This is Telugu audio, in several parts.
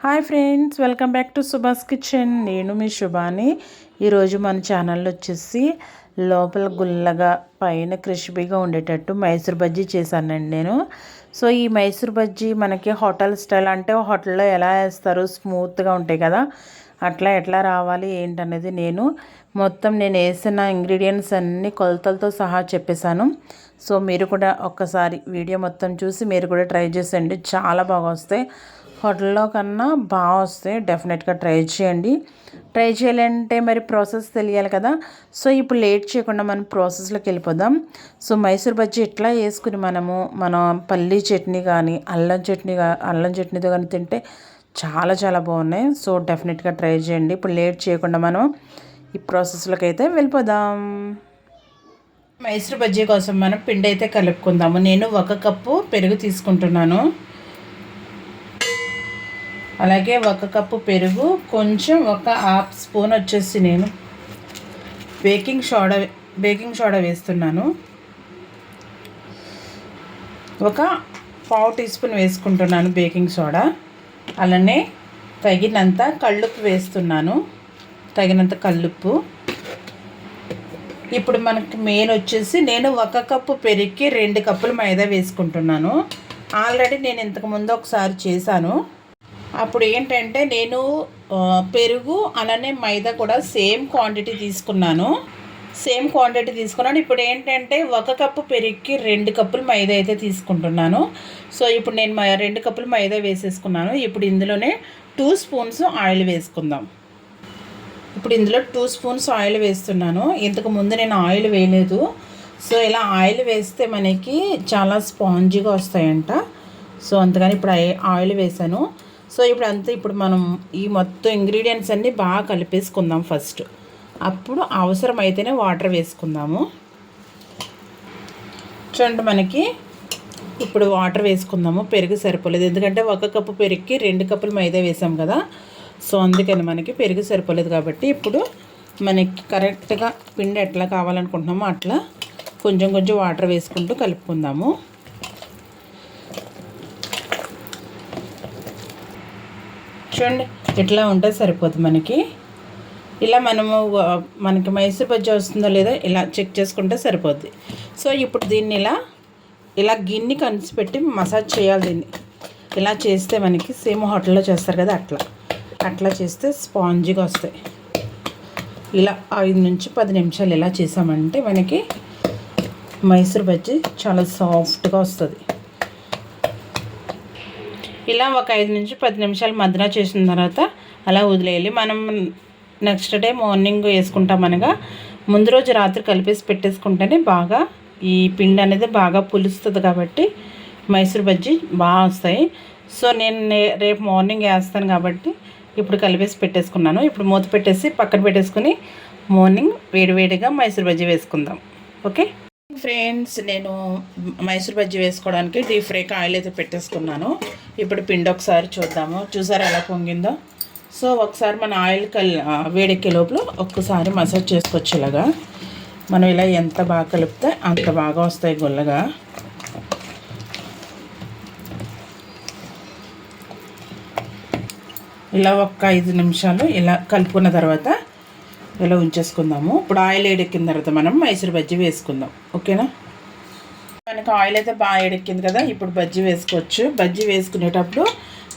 Hi friends welcome back to Subhash kitchen. నేను మీ శుభాని. ఈరోజు మన ఛానల్లో వచ్చేసి లోపల గుల్లగా పైన క్రిస్పీగా ఉండేటట్టు మైసూర్ బజ్జీ చేశానండి నేను. సో ఈ మైసూర్ బజ్జీ మనకి హోటల్ స్టైల్ అంటే హోటల్లో ఎలా వేస్తారు స్మూత్గా ఉంటాయి కదా. అట్లా ఎట్లా రావాలి ఏంటనేది నేను మొత్తం నేను వేసిన ఇంగ్రీడియంట్స్ అన్నీ కొలతలతో సహా చెప్పేశాను. సో మీరు కూడా ఒక్కసారి వీడియో మొత్తం చూసి మీరు కూడా ట్రై చేసేయండి చాలా బాగా వస్తాయి. హోటల్లో కన్నా బాగా వస్తాయి. డెఫినెట్గా ట్రై చేయండి. ట్రై చేయాలంటే మరి ప్రాసెస్ తెలియాలి కదా. సో ఇప్పుడు లేట్ చేయకుండా మనం ప్రాసెస్లోకి వెళ్ళిపోదాం. సో మైసూర్ బజ్జీ ఇట్లా వేసుకుని మనము మనం పల్లీ చట్నీ కానీ అల్లం చట్నీ అల్లం చట్నీతో కానీ తింటే చాలా చాలా బాగున్నాయి. సో డెఫినెట్గా ట్రై చేయండి. ఇప్పుడు లేట్ చేయకుండా మనం ఈ ప్రాసెస్లోకి అయితే వెళ్ళిపోదాం. మైసూర్ బజ్జీ కోసం మనం పిండి అయితే కలుపుకుందాము. నేను ఒక కప్పు పెరుగు తీసుకుంటున్నాను. అలాగే ఒక కప్పు పెరుగు కొంచెం ఒక హాఫ్ స్పూన్ వచ్చేసి నేను బేకింగ్ సోడా బేకింగ్ సోడా వేస్తున్నాను. ఒక పావు టీ స్పూన్ వేసుకుంటున్నాను బేకింగ్ సోడా. అలానే తగినంత కళ్ళుప్పు వేస్తున్నాను. తగినంత కళ్ళుప్పు. ఇప్పుడు మనకి మెయిన్ వచ్చేసి నేను ఒక కప్పు పెరిగి రెండు కప్పులు మైదా వేసుకుంటున్నాను. ఆల్రెడీ నేను ఇంతకుముందు ఒకసారి చేశాను. అప్పుడు ఏంటంటే నేను పెరుగు అలానే మైదా కూడా సేమ్ క్వాంటిటీ తీసుకున్నాను. సేమ్ క్వాంటిటీ తీసుకున్నాను. ఇప్పుడు ఏంటంటే ఒక కప్పు పెరుగుకి రెండు కప్పులు మైదా అయితే తీసుకుంటున్నాను. సో ఇప్పుడు నేను రెండు కప్పులు మైదా వేసేసుకున్నాను. ఇప్పుడు ఇందులోనే టూ స్పూన్స్ ఆయిల్ వేసుకుందాం. ఇప్పుడు ఇందులో టూ స్పూన్స్ ఆయిల్ వేస్తున్నాను. ఇంతకు ముందు నేను ఆయిల్ వేయలేదు. సో ఇలా ఆయిల్ వేస్తే మనకి చాలా స్పాంజీగా వస్తాయంట. సో అందుకని ఇప్పుడు ఆయిల్ వేసాను సో ఇప్పుడు అంతా ఇప్పుడు మనం ఈ మొత్తం ఇంగ్రీడియంట్స్ అన్నీ బాగా కలిపేసుకుందాం ఫస్ట్ అప్పుడు అవసరమైతేనే వాటర్ వేసుకుందాము. చూడండి మనకి ఇప్పుడు వాటర్ వేసుకుందాము పెరుగు సరిపోలేదు. ఎందుకంటే ఒక కప్పు పెరుగుకి రెండు కప్పులు మైదా వేసాం కదా. సో అందుకని మనకి పెరుగు సరిపోలేదు కాబట్టి ఇప్పుడు మనకి కరెక్ట్గా పిండి ఎట్లా కావాలనుకుంటున్నామో అట్లా కొంచెం కొంచెం వాటర్ వేసుకుంటూ కలుపుకుందాము. చూడండి ఇట్లా ఉంటే సరిపోతుంది మనకి. ఇలా మనము మనకి మైసూర్ బజ్జీ వస్తుందో లేదో ఇలా చెక్ చేసుకుంటే సరిపోద్ది. సో ఇప్పుడు దీన్ని ఇలా ఇలా గిన్నె పెట్టి మసాజ్ చేయాలి దీన్ని. ఇలా చేస్తే మనకి సేమ్ హోటల్లో చేస్తారు కదా అట్లా. అట్లా చేస్తే స్పాంజీగా వస్తాయి. ఇలా ఐదు నుంచి పది నిమిషాలు ఇలా చేసామంటే మనకి మైసూర్ బజ్జీ చాలా సాఫ్ట్గా వస్తుంది. ఇలా ఒక ఐదు నుంచి పది నిమిషాలు మద్దన చేసిన తర్వాత అలా వదిలేయాలి. మనం నెక్స్ట్ డే మార్నింగ్ వేసుకుంటాం అనగా ముందు రోజు రాత్రి కలిపేసి పెట్టేసుకుంటేనే బాగా ఈ పిండి అనేది బాగా పులుస్తుంది కాబట్టి మైసూర్ బజ్జీ బాగా వస్తాయి. సో నేను రేపు మార్నింగ్ వేస్తాను కాబట్టి ఇప్పుడు కలిపేసి పెట్టేసుకున్నాను. ఇప్పుడు మూత పెట్టేసి పక్కన పెట్టేసుకుని మార్నింగ్ వేడివేడిగా మైసూర్ బజ్జీ వేసుకుందాం. ఓకే? ఫ్రెండ్స్ నేను మైసూర్ బజ్జీ వేసుకోవడానికి డీప్ ఫ్రైకి ఆయిల్ అయితే పెట్టేసుకున్నాను. ఇప్పుడు పిండి ఒకసారి చూద్దాము. చూసారా ఎలా పొంగిందో? సో ఒకసారి మన ఆయిల్ కల్ వేడెక్కే లోపల ఒక్కసారి మసాజ్ చేసుకోవచ్చు ఇలాగా మనం ఇలా ఎంత బాగా కలిపితే అంత బాగా వస్తాయి గుల్లగా. ఇలా ఒక ఐదు నిమిషాలు ఇలా కలుపుకున్న తర్వాత ఇలా ఉంచేసుకుందాము? ఇప్పుడు ఆయిల్ ఏడెక్కిన తర్వాత మనం మైసూర్ బజ్జీ వేసుకుందాం. ఓకేనా? మనకి ఆయిల్ అయితే బాగా ఏడెక్కింది కదా ఇప్పుడు బజ్జీ వేసుకోవచ్చు. బజ్జీ వేసుకునేటప్పుడు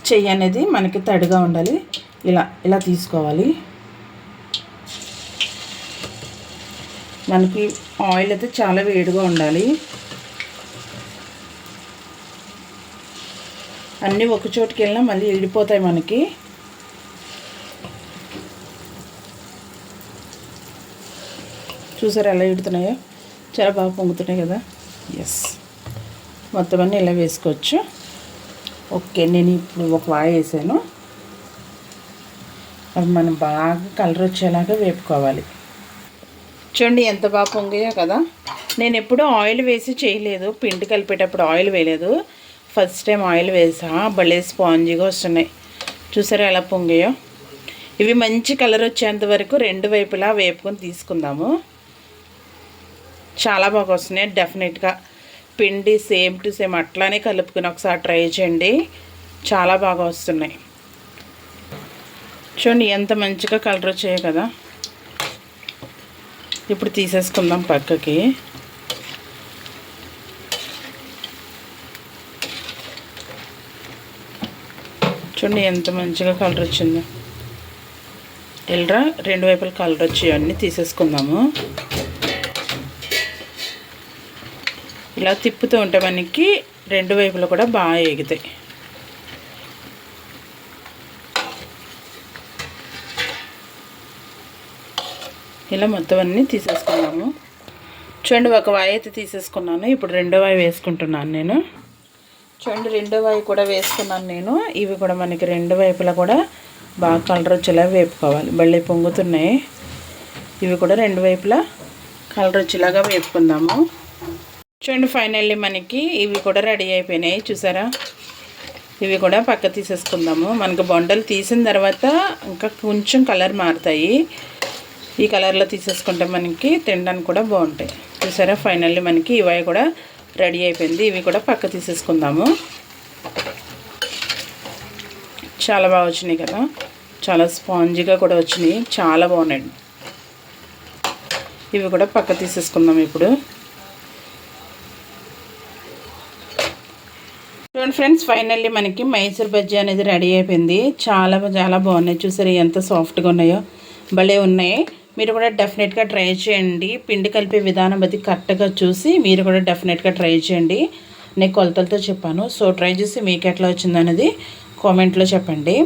చెయ్యి అనేది మనకి తడిగా ఉండాలి. ఇలా ఇలా తీసుకోవాలి. మనకి ఆయిల్ అయితే చాలా వేడిగా ఉండాలి. అన్నీ ఒక చోటుకి వెళ్ళినా మళ్ళీ వెళ్ళిపోతాయి మనకి. చూసారు ఎలా ఇడుతున్నాయో? చాలా బాగా పొంగుతున్నాయి కదా. ఎస్ మొత్తం అన్నీ ఇలా వేసుకోవచ్చు. ఓకే నేను ఇప్పుడు ఒక వాయి వేసాను. అవి మనం బాగా కలర్ వచ్చేలాగా వేపుకోవాలి. చూడండి ఎంత బాగా పొంగాయో కదా. నేను ఎప్పుడూ ఆయిల్ వేసి చేయలేదు. పిండి కలిపేటప్పుడు ఆయిల్ వేయలేదు. ఫస్ట్ టైం ఆయిల్ వేసా. భలే స్పాంజీగా వస్తున్నాయి. చూసారా ఎలా పొంగాయో? ఇవి మంచి కలర్ వచ్చేంత వరకు రెండు వైపులా వేపుకొని తీసుకుందాము. చాలా బాగా వస్తున్నాయి. డెఫినెట్గా పిండి సేమ్ టు సేమ్ అట్లానే కలుపుకుని ఒకసారి ట్రై చేయండి. చాలా బాగా వస్తున్నాయి. చూడండి ఎంత మంచిగా కలర్ వచ్చాయో కదా. ఇప్పుడు తీసేసుకుందాం పక్కకి. చూడండి ఎంత మంచిగా కలర్ వచ్చిందో. ఎల్రా రెండు వైపుల కలర్ వచ్చి అన్నీ తీసేసుకుందాము. ఇలా తిప్పుతూ ఉంటే మనకి రెండు వైపులు కూడా బాగా ఎగుతాయి. ఇలా మొత్తం అన్నీ తీసేసుకున్నాము. చూడండి ఒక వాయి అయితే తీసేసుకున్నాను. ఇప్పుడు రెండో వాయి వేసుకుంటున్నాను నేను. చూడండి రెండో వాయి కూడా వేసుకున్నాను నేను. ఇవి కూడా మనకి రెండు వైపులా కూడా బాగా కలర్ వచ్చేలా వేపుకోవాలి. బళ్ళీ పొంగుతున్నాయి. ఇవి కూడా రెండు వైపులా కలర్ వచ్చేలాగా వేపుకుందాము. చూడండి ఫైనల్లీ మనకి ఇవి కూడా రెడీ అయిపోయినాయి. చూసారా? ఇవి కూడా పక్క తీసేసుకుందాము. మనకు బొండలు తీసిన తర్వాత ఇంకా కొంచెం కలర్ మారుతాయి. ఈ కలర్లో తీసేసుకుంటే మనకి తినడానికి కూడా బాగుంటాయి. చూసారా? ఫైనల్లీ మనకి ఇవి కూడా రెడీ అయిపోయింది. ఇవి కూడా పక్క తీసేసుకుందాము. చాలా బాగా వచ్చినాయి కదా? చాలా స్పాంజీగా కూడా వచ్చినాయి. చాలా బాగున్నాయి. ఇవి కూడా పక్క తీసేసుకుందాం ఇప్పుడు. చూడండి ఫ్రెండ్స్ ఫైనల్లీ మనకి మైసూర్ బజ్జీ అనేది రెడీ అయిపోయింది. చాలా చాలా బాగున్నాయి. చూసారు ఎంత సాఫ్ట్గా ఉన్నాయో? భలే ఉన్నాయి. మీరు కూడా డెఫినెట్గా ట్రై చేయండి. పిండి కలిపే విధానం అది కరెక్ట్గా చూసి మీరు కూడా డెఫినెట్గా ట్రై చేయండి. నేను కొలతలతో చెప్పాను. సో ట్రై చేసి మీకు ఎట్లా వచ్చిందనేది కామెంట్లో చెప్పండి.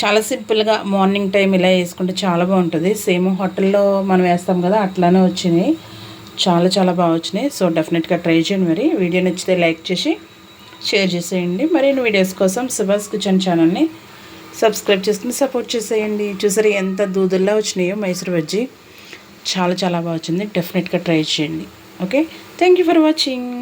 చాలా సింపుల్గా మార్నింగ్ టైం ఇలా వేసుకుంటే చాలా బాగుంటుంది. సేమ్ హోటల్లో మనం వేస్తాం కదా అట్లానే వచ్చినాయి. చాలా చాలా బాగా వచ్చినాయి. సో డెఫినెట్గా ట్రై చేయండి మరి. వీడియో నచ్చితే లైక్ చేసి షేర్ చేసేయండి. మరిన్ని వీడియోస్ కోసం సుభాష్ కిచెన్ ఛానల్ని సబ్స్క్రైబ్ చేసుకుని సపోర్ట్ చేసేయండి. చూసారు ఎంత దూదుల్లా వచ్చినాయో మైసూర్ బజ్జీ చాలా చాలా బాగా వచ్చింది. డెఫినెట్గా ట్రై చేయండి. Okay thank you for watching